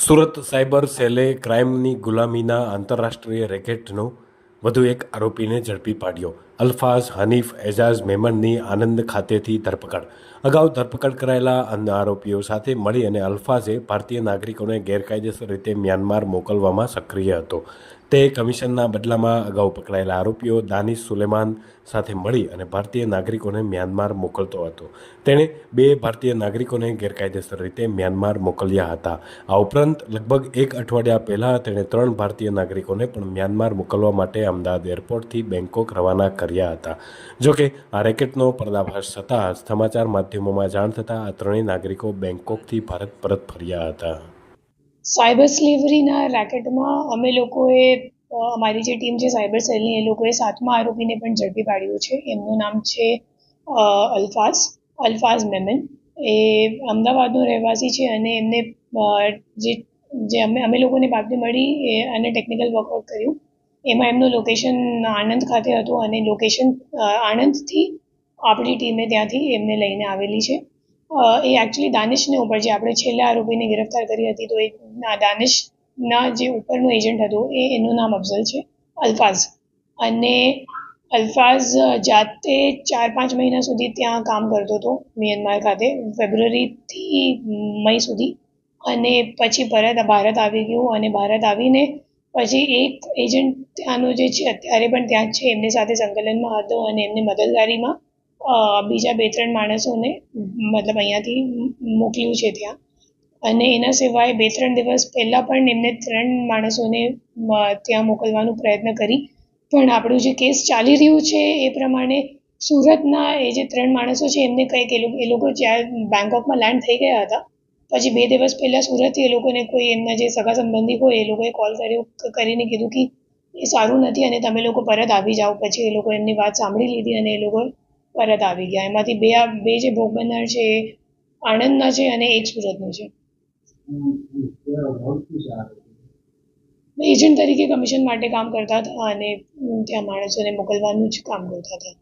Surat cyber સેલે ક્રાઇમની ગુલામીના આંતરરાષ્ટ્રીય રેકેટનો વધુ એક આરોપીને ઝડપી પાડ્યો. અલ્ફાઝ હનીફ એજાઝ મેમનની આનંદ ખાતેથી ધરપકડ. અગાઉ ધરપકડ કરાયેલા અન્ય આરોપીઓ સાથે મળી અને અલ્ફાઝે ભારતીય નાગરિકોને ગેરકાયદેસર રીતે મ્યાનમાર મોકલવામાં સક્રિય હતો. તે કમિશનના બદલામાં અગાઉ પકડાયેલા આરોપીઓ દાનિશ સુલેમાન સાથે મળી અને ભારતીય નાગરિકોને મ્યાનમાર મોકલતો હતો. તેણે બે ભારતીય નાગરિકોને ગેરકાયદેસર રીતે મ્યાનમાર મોકલ્યા હતા. આ ઉપરાંત લગભગ એક અઠવાડિયા પહેલાં તેણે ત્રણ ભારતીય નાગરિકોને પણ મ્યાનમાર મોકલવા માટે અમદાવાદ એરપોર્ટથી બેંકોક રવાના કર્યા હતા. જોકે આ રેકેટનો પર્દાફાશ થતાં સમાચાર માધ્યમોમાં જાણ થતાં આ ત્રણેય નાગરિકો બેંકોકથી ભારત પરત ફર્યા હતા. સાયબર સ્લેવરીના રેકેટમાં અમે લોકોએ અમારી જે ટીમ છે સાયબર સેલની, એ લોકોએ સાતમા આરોપીને પણ ઝડપી પાડ્યો છે. એમનું નામ છે અલ્ફાઝ અલ્ફાઝ મેમન. એ અમદાવાદનો રહેવાસી છે અને એમને જે જે અમે અમે લોકોને બાતમી મળી અને ટેકનિકલ વર્કઆઉટ કર્યું. એમાં એમનું લોકેશન આણંદ ખાતે હતું અને લોકેશન આણંદથી આપણી ટીમે ત્યાંથી એમને લઈને આવેલી છે. એ એકચ્યુઅલી દાનિશને ઉપર જે આપણે છેલ્લા આરોપીને ગિરફ્તાર કરી હતી, તો એ દાનિશના જે ઉપરનો એજન્ટ હતો, એ, એનું નામ અફઝલ છે, અલ્ફાઝ. અને અલ્ફાઝ જાતે ચાર પાંચ મહિના સુધી ત્યાં કામ કરતો હતો, મ્યાનમાર ખાતે, ફેબ્રુઆરીથી મઈ સુધી. અને પછી પરત ભારત આવી ગયું અને ભારત આવીને પછી એક એજન્ટ ત્યાંનો જે છે, અત્યારે પણ ત્યાં જ છે. એમની સાથે સંકલનમાં હતો અને એમની મદદગારીમાં બીજા બે ત્રણ માણસોને મતલબ અહીંયાથી મોકલ્યું છે ત્યાં. અને એના સિવાય બે ત્રણ દિવસ પહેલાં પણ એમને ત્રણ માણસોને ત્યાં મોકલવાનો પ્રયત્ન કરી. પણ આપણું જે કેસ ચાલી રહ્યું છે એ પ્રમાણે સુરતના એ જે ત્રણ માણસો છે એમને કંઈક એ લોકો જ્યાં બેંકોકમાં લેન્ડ થઈ ગયા હતા પછી બે દિવસ પહેલાં સુરતથી એ લોકોને કોઈ એમના જે સગા સંબંધી હોય, એ લોકોએ કોલ કર્યો, કરીને કીધું કે એ સારું નથી અને તમે લોકો પરત આવી જાઓ. પછી એ લોકો એમની વાત સાંભળી લીધી અને એ લોકો પરત આવી ગયા. એમાંથી બે આ, બે જે ભોગ બનનાર છે એ આણંદના છે અને એક સુરતનો છે. એજન્ટ તરીકે કમિશન માટે કામ કરતા હતા અને ત્યાં માણસોને મોકલવાનું જ કામ કરતા હતા.